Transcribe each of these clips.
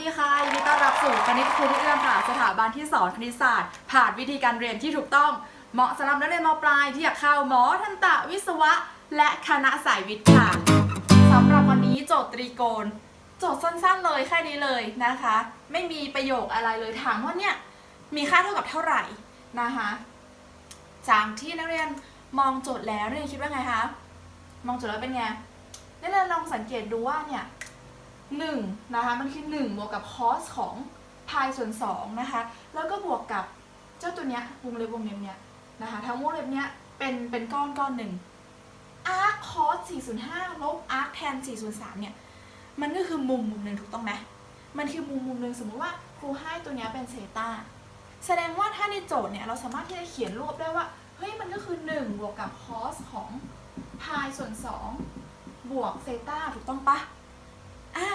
ดีค่ะยินดีต้อนรับสู่คณิตครูผู้เอื้อมค่ะสถาบันที่สอนคณิตศาสตร์ ผ่านวิธีการเรียนที่ถูกต้องเหมาะสำหรับนักเรียนมปลายที่อยากเข้าหมอทันตะวิศวะ และคณะสายวิทย์ค่ะสำหรับวันนี้โจทย์ตรีโกณโจทย์สั้นๆ เลยแค่นี้เลยนะคะ ไม่มีประโยคอะไรเลยถามว่าเนี่ยมีค่าเท่ากับเท่าไหร่นะคะจากที่นักเรียนมองโจทย์แล้วนักเรียนคิดว่าไงคะมองโจทย์แล้วเป็นไงนักเรียนลองสังเกตดูว่าเนี่ย หนึ่งนะคะมันคือ1บวกกับ cos ของพายส่วน2นะคะแล้วก็บวกกับเจ้าตัวเนี้ยวงเล็บวงเล็บเนี้ยนะคะทั้งวงเล็บเนี้ยเป็นเป็นก้อนก้อนหนึ่ง arc cos 405ลบ arc tan 403เนี่ยมันก็คือมุมมุมหนึ่งถูกต้องไหมมันคือมุมมุมหนึ่งสมมุติว่าครูให้ตัวเนี้ยเป็นเซตาแสดงว่าถ้าในโจทย์เนี่ยเราสามารถที่จะเขียนรวบได้ว่าเฮ้ยมันก็คือ 1 บวกกับ cos ของพายส่วน 2 บวกเซตาถูกต้องปะ อ่า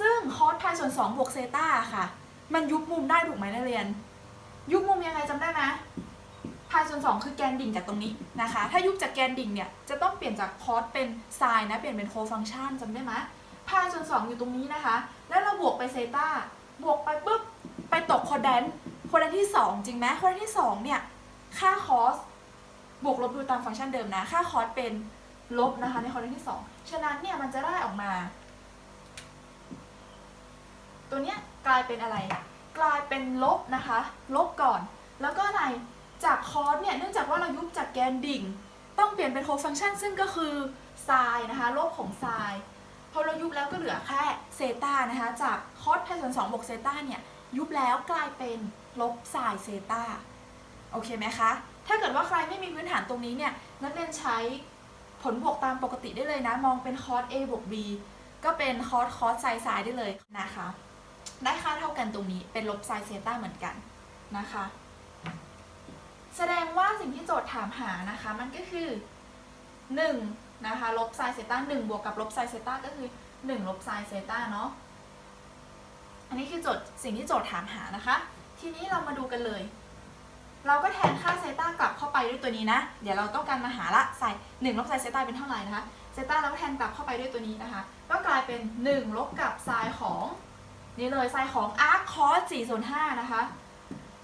ซึ่งคอสพายส่วน2บวกเซตาค่ะ มันยุบมุมได้ถูกไหมนักเรียน ยุบมุมยังไงจำได้ไหมพายส่วน2คือแกนดิ่งจากตรงนี้นะคะ ถ้ายุบจากแกนดิ่งเนี่ยจะต้องเปลี่ยนจากคอสเป็นไซน์นะ เปลี่ยนเป็นโคฟังชันจำได้ไหมพายส่วน2อยู่ตรงนี้นะคะ แล้วเราบวกไปเซตาบวกไปปุ๊บไปตกโคแดนโคแดนที่ 2 จริงไหมโคแดนที่2เนี่ยค่าคอสบวกลบดูตามฟังก์ชันเดิมนะ ค่าคอสเป็นลบนะคะในโคแดนที่ 2 ฉะนั้นเนี่ยมันจะได้ออกมา ตัวเนี้ยกลายเป็นอะไร กลายเป็นลบนะคะ ลบก่อน แล้วก็อะไรจากคอสเนี่ยเนื่องจากว่าเรายุบจากแกนดิ่ง ต้องเปลี่ยนเป็นโคฟังชันซึ่งก็คือไซน์นะคะลบของไซน์พอเรายุบแล้วก็เหลือแค่เซตานะคะ จากคอสพส่วน2บวกเซตาเนี่ยยุบแล้วกลายเป็นลบไซน์เซตาโอเคไหมคะ ถ้าเกิดว่าใครไม่มีพื้นฐานตรงนี้เนี่ยนักเรียนใช้ผลบวกตามปกติได้เลยนะ มองเป็นคอส A บวก B ก็เป็นคอสคอสไซน์ไซน์ได้เลยนะคะ ได้ค่าเท่ากันตรงนี้เป็นลบไซน์เซต้าเหมือนกันนะคะ แสดงว่าสิ่งที่โจทย์ถามหานะคะมันก็คือ 1 นะคะลบไซน์เซต้า1บวกกับลบไซน์เซต้าก็คือ 1 ลบไซน์เซต้าเนาะอันนี้คือโจทย์สิ่งที่โจทย์ถามหานะคะ ทีนี้เรามาดูกันเลย เราก็แทนค่าเซต้ากลับเข้าไปด้วยตัวนี้นะ เดี๋ยวเราต้องการมาหาละใส่1ลบไซน์เซต้าเป็นเท่าไหร่นะคะเซต้าเราก็แทนกลับเข้าไปด้วยตัวนี้นะคะ ก็กลายเป็น 1 ลบกับไซน์ของ นี่เลยไซน์ของ arc cos 4ส่วน5นะคะ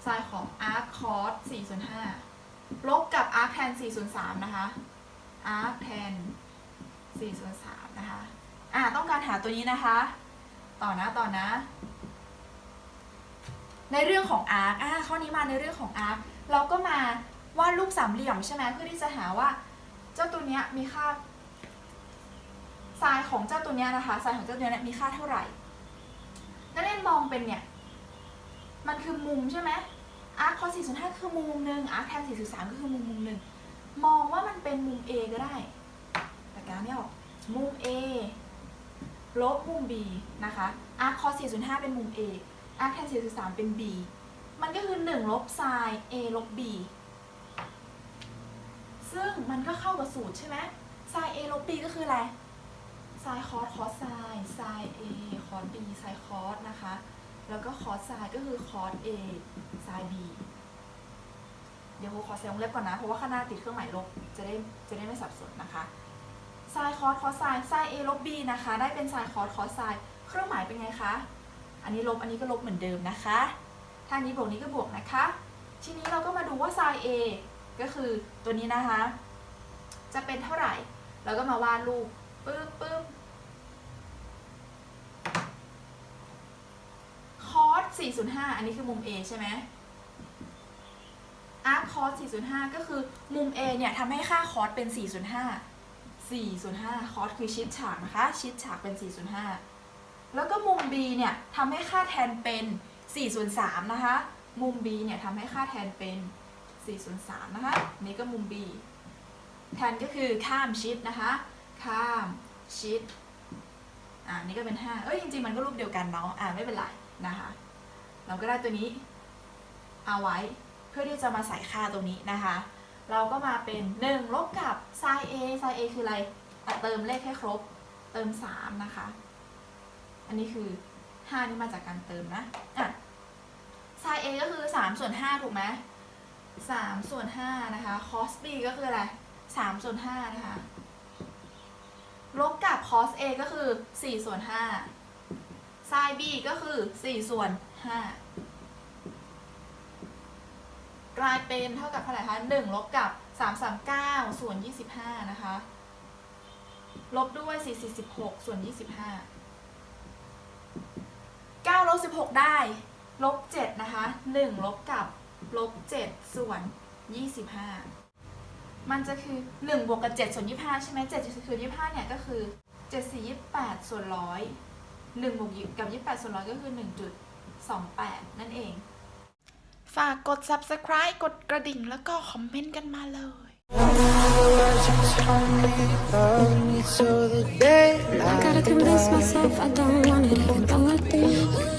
ไซน์ของ arc cos 4ส่วน5ลบกับ arc tan 4ส่วน3นะคะ arc tan 4ส่วน3นะคะอ่าต้องการหาตัวนี้นะคะ ต่อนะต่อนะ ในเรื่องของ arc อ่าข้อนี้มาในเรื่องของ arc เราก็มาวาดรูปสามเหลี่ยมใช่ไหมเพื่อที่จะหาว่าเจ้าตัวเนี้ยมีค่าไซน์ของเจ้าตัวเนี้ยนะคะไซน์ของเจ้าตัวเนี้ยมีค่าเท่าไหร่ นักเรียนมองเป็นเนี่ย มันคือมุมใช่ไหมอาร์คคอสี่ส่วนห้าคือมุมมุมหนึ่งอาร์คแทนสี่ส่วนสามก็คือมุมมุมหนึ่งมองว่ามันเป็นมุม A ก็ได้ แต่การไม่ออก มุม A ลบมุม B นะคะ อาร์คคอสี่ส่วนห้าเป็นมุม A อาร์คแทนสี่ส่วนสามเป็น B มันก็คือหนึ่งลบไซน์ A ลบ B ซึ่งมันก็เข้ากับสูตรใช่ไหมไซน์ A ลบ B ก็คืออะไร ไซน์คอสคอสไซน์ไซน์ A คอส B ไซน์คอสนะคะ แล้วก็คอสไซน์ก็คือคอส A ไซน์ B เดี๋ยวครูขอใส่วงเล็บก่อนนะ เพราะว่าข้างหน้าติดเครื่องหมายลบ จะได้จะได้ไม่สับสนนะคะไซน์คอสคอสไซน์ไซน์ A ลบ B นะคะ ได้เป็นไซน์คอสคอสไซน์เครื่องหมายเป็นไงคะ อันนี้ลบอันนี้ก็ลบเหมือนเดิมนะคะถ้าอันนี้บวกนี้ก็บวกนะคะ ทีนี้เราก็มาดูว่าไซน์ A ก็คือตัวนี้นะคะ จะเป็นเท่าไหร่ แล้วก็มาวาดรูปปึ๊บปึ๊บ คอส 405 อันนี้คือมุม A ใช่ไหมอาร์คคอส405 ก็คือมุม A เนี่ยทำให้ค่าคอสเป็น 405 405คอสคือชิดฉากนะคะ ชิดฉากเป็น 405 แล้วก็มุม B เนี่ยทำให้ค่าแทนเป็น 403 นะคะ มุม B เนี่ยทำให้ค่าแทนเป็น 403 นะคะ นี่ก็มุม B แทนก็คือข้ามชิดนะคะ ข้ามชิด อ่านี่ก็เป็น 5 เอ้ยจริงๆ มันก็รูปเดียวกันเนาะ อ่าไม่เป็นไรนะคะ เราก็ได้ตัวนี้เอาไว้เพื่อที่จะมาใส่ค่าตรงนี้นะคะ เราก็มาเป็น 1 ลบกับ sin a sin a คืออะไระเติมเลขให้ครบเติม 3 นะคะ อันนี้คือ 5 นี่มาจากการเติมนะอะ sin a ก็คือ 3 ส่วน 5 ถูกไหม3ส่วน 5 นะคะ cos b ก็คืออะไร3ส่วน 5 นะคะ ลบกับ cos a ก็คือ 4 ส่วน5ไซน์ b ก็คือ 4 ส่วน5 กลายเป็นเท่ากับเท่าไหร่คะ1ลบกับ339ส่วน25นะคะ ลบด้วย446ส่วน25 9ลบ16ได้ ลบ7นะคะ1ลบกับลบ7ส่วน25มันจะคือ1บวกกับ7ส่วน25 ใช่ไหม7ส่วน25เนี่ยก็คือ 7 4 28 ส่วน100 1บวกกับ 28 ส่วน100 ก็คือ 1.28 นั่นเอง ฝากกด subscribe กดกระดิ่งแล้วก็คอมเมนต์กันมาเลย I gotta convince myself I don't want it even though I do.